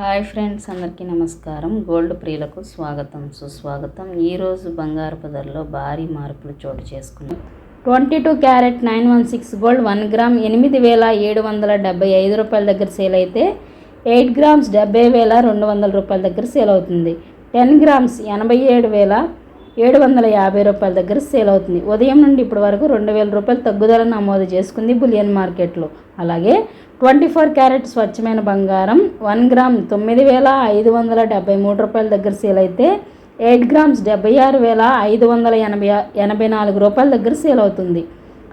Hi friends అందరికీ నమస్కారం. Gold ప్రియులకు స్వాగతం సుస్వాగతం. ఈరోజు బంగారపు ధరలో భారీ మార్పులు చోటు చేసుకున్నాం twenty two carat nine one six gold one gram ఎనిమిది వేల ఏడు వందల డెబ్బై ఐదు రూపాయల దగ్గర సేల్ అయితే ఎయిట్ గ్రామ్స్ డెబ్బై వేల రెండు వందల రూపాయల దగ్గర సేల్ అవుతుంది. టెన్ గ్రామ్స్ ఎనభై ఏడు వేల ఏడు వందల యాభై రూపాయల దగ్గర సేల్ అవుతుంది. ఉదయం నుండి ఇప్పటి వరకు రెండు వేల రూపాయలు తగ్గుదల నమోదు చేసుకుంది బులియన్ మార్కెట్లో. అలాగే ట్వంటీ ఫోర్ క్యారెట్ స్వచ్ఛమైన బంగారం వన్ గ్రామ్ తొమ్మిది వేల ఐదు వందల డెబ్బై మూడు రూపాయల దగ్గర సేల్ అయితే ఎయిట్ గ్రామ్స్ డెబ్బై ఆరు వేల ఐదు వందల ఎనభై ఎనభై నాలుగు రూపాయల దగ్గర సేల్ అవుతుంది.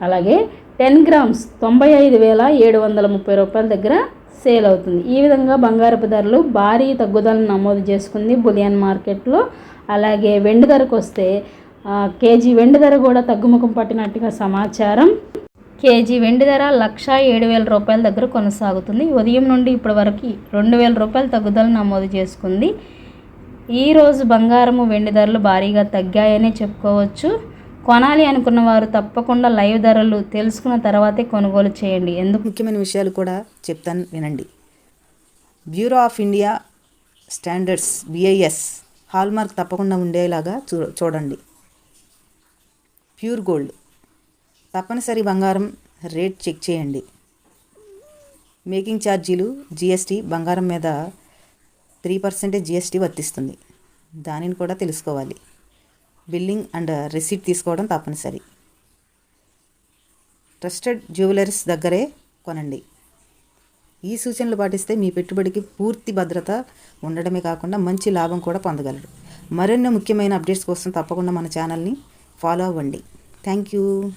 అలాగే టెన్ గ్రామ్స్ తొంభై ఐదు వేల ఏడు వందల ముప్పై రూపాయల దగ్గర సేల్ అవుతుంది. ఈ విధంగా బంగారపు ధరలు భారీ తగ్గుదలను నమోదు చేసుకుంది బులియన్ మార్కెట్లో. అలాగే వెండి ధరకు వస్తే కేజీ వెండి ధర కూడా తగ్గుముఖం పట్టినట్టుగా సమాచారం. కేజీ వెండి ధర లక్ష ఏడు వేల రూపాయల దగ్గర కొనసాగుతుంది. ఉదయం నుండి ఇప్పటి వరకు రెండు వేల రూపాయల తగ్గుదల నమోదు చేసుకుంది. ఈరోజు బంగారము వెండి ధరలు భారీగా తగ్గాయనే చెప్పుకోవచ్చు. కొనాలి అనుకున్న వారు తప్పకుండా లైవ్ ధరలు తెలుసుకున్న తర్వాతే కొనుగోలు చేయండి. ఎందుకు? ముఖ్యమైన విషయాలు కూడా చెప్తాను వినండి. Bureau of India standards BIS hallmark తప్పకుండా ఉండేలాగా చూ చూడండి. Pure gold. తప్పనిసరి బంగారం రేట్ చెక్ చేయండి. మేకింగ్ ఛార్జీలు జిఎస్టీ బంగారం మీద త్రీ పర్సెంటేజ్ జిఎస్టీ వర్తిస్తుంది. దానిని కూడా తెలుసుకోవాలి. బిల్లింగ్ అండ్ రిసీట్ తీసుకోవడం తప్పనిసరి. ట్రస్టెడ్ జ్యువెలర్స్ దగ్గరే కొనండి. ఈ సూచనలు పాటిస్తే మీ పెట్టుబడికి పూర్తి భద్రత ఉండడమే కాకుండా మంచి లాభం కూడా పొందగలరు. మరెన్నో ముఖ్యమైన అప్డేట్స్ కోసం తప్పకుండా మన ఛానల్ని ఫాలో అవ్వండి. Thank you.